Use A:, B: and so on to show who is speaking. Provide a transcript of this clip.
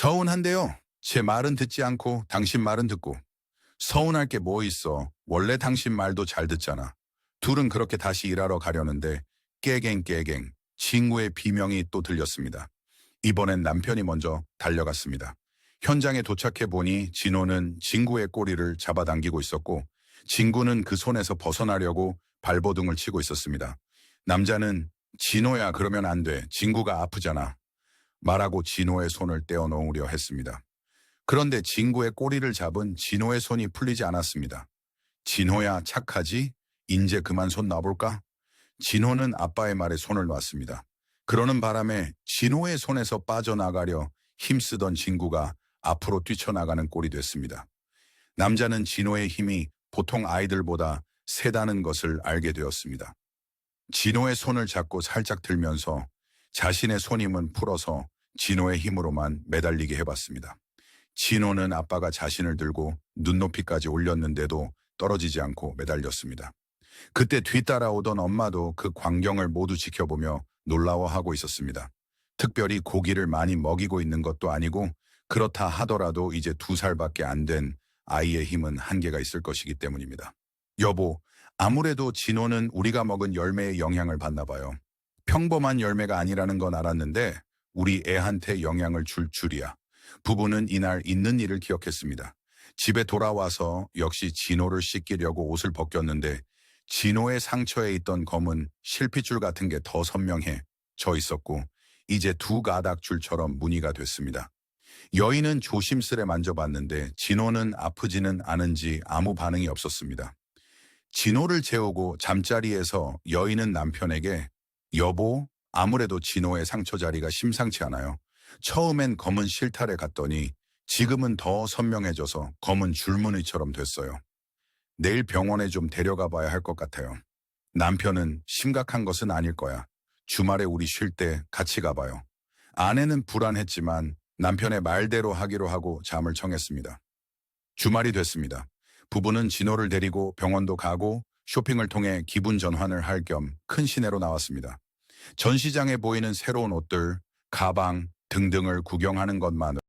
A: 서운한데요. 제 말은 듣지 않고 당신 말은 듣고. 서운할 게 뭐 있어. 원래 당신 말도 잘 듣잖아. 둘은 그렇게 다시 일하러 가려는데 깨갱 깨갱 친구의 비명이 또 들렸습니다. 이번엔 남편이 먼저 달려갔습니다. 현장에 도착해 보니 진호는 친구의 꼬리를 잡아당기고 있었고 진구는 그 손에서 벗어나려고 발버둥을 치고 있었습니다. 남자는 진호야 그러면 안 돼. 진구가 아프잖아. 말하고 진호의 손을 떼어놓으려 했습니다. 그런데 진구의 꼬리를 잡은 진호의 손이 풀리지 않았습니다. 진호야 착하지? 인제 그만 손 놔볼까? 진호는 아빠의 말에 손을 놨습니다. 그러는 바람에 진호의 손에서 빠져나가려 힘쓰던 진구가 앞으로 뛰쳐나가는 꼴이 됐습니다. 남자는 진호의 힘이 보통 아이들보다 세다는 것을 알게 되었습니다. 진호의 손을 잡고 살짝 들면서 자신의 손힘은 풀어서 진호의 힘으로만 매달리게 해봤습니다. 진호는 아빠가 자신을 들고 눈높이까지 올렸는데도 떨어지지 않고 매달렸습니다. 그때 뒤따라오던 엄마도 그 광경을 모두 지켜보며 놀라워하고 있었습니다. 특별히 고기를 많이 먹이고 있는 것도 아니고 그렇다 하더라도 이제 두 살밖에 안 된 아이의 힘은 한계가 있을 것이기 때문입니다. 여보, 아무래도 진호는 우리가 먹은 열매의 영향을 받나 봐요. 평범한 열매가 아니라는 건 알았는데 우리 애한테 영향을 줄 줄이야. 부부는 이날 있는 일을 기억했습니다. 집에 돌아와서 역시 진호를 씻기려고 옷을 벗겼는데 진호의 상처에 있던 검은 실핏줄 같은 게 더 선명해 져 있었고 이제 두 가닥 줄처럼 무늬가 됐습니다. 여인은 조심스레 만져봤는데 진호는 아프지는 않은지 아무 반응이 없었습니다. 진호를 재우고 잠자리에서 여인은 남편에게 여보, 아무래도 진호의 상처 자리가 심상치 않아요. 처음엔 검은 실타래 갔더니 지금은 더 선명해져서 검은 줄무늬처럼 됐어요. 내일 병원에 좀 데려가 봐야 할 것 같아요. 남편은 심각한 것은 아닐 거야. 주말에 우리 쉴 때 같이 가봐요. 아내는 불안했지만 남편의 말대로 하기로 하고 잠을 청했습니다. 주말이 됐습니다. 부부는 진호를 데리고 병원도 가고 쇼핑을 통해 기분 전환을 할 겸 큰 시내로 나왔습니다. 전시장에 보이는 새로운 옷들, 가방 등등을 구경하는 것만으로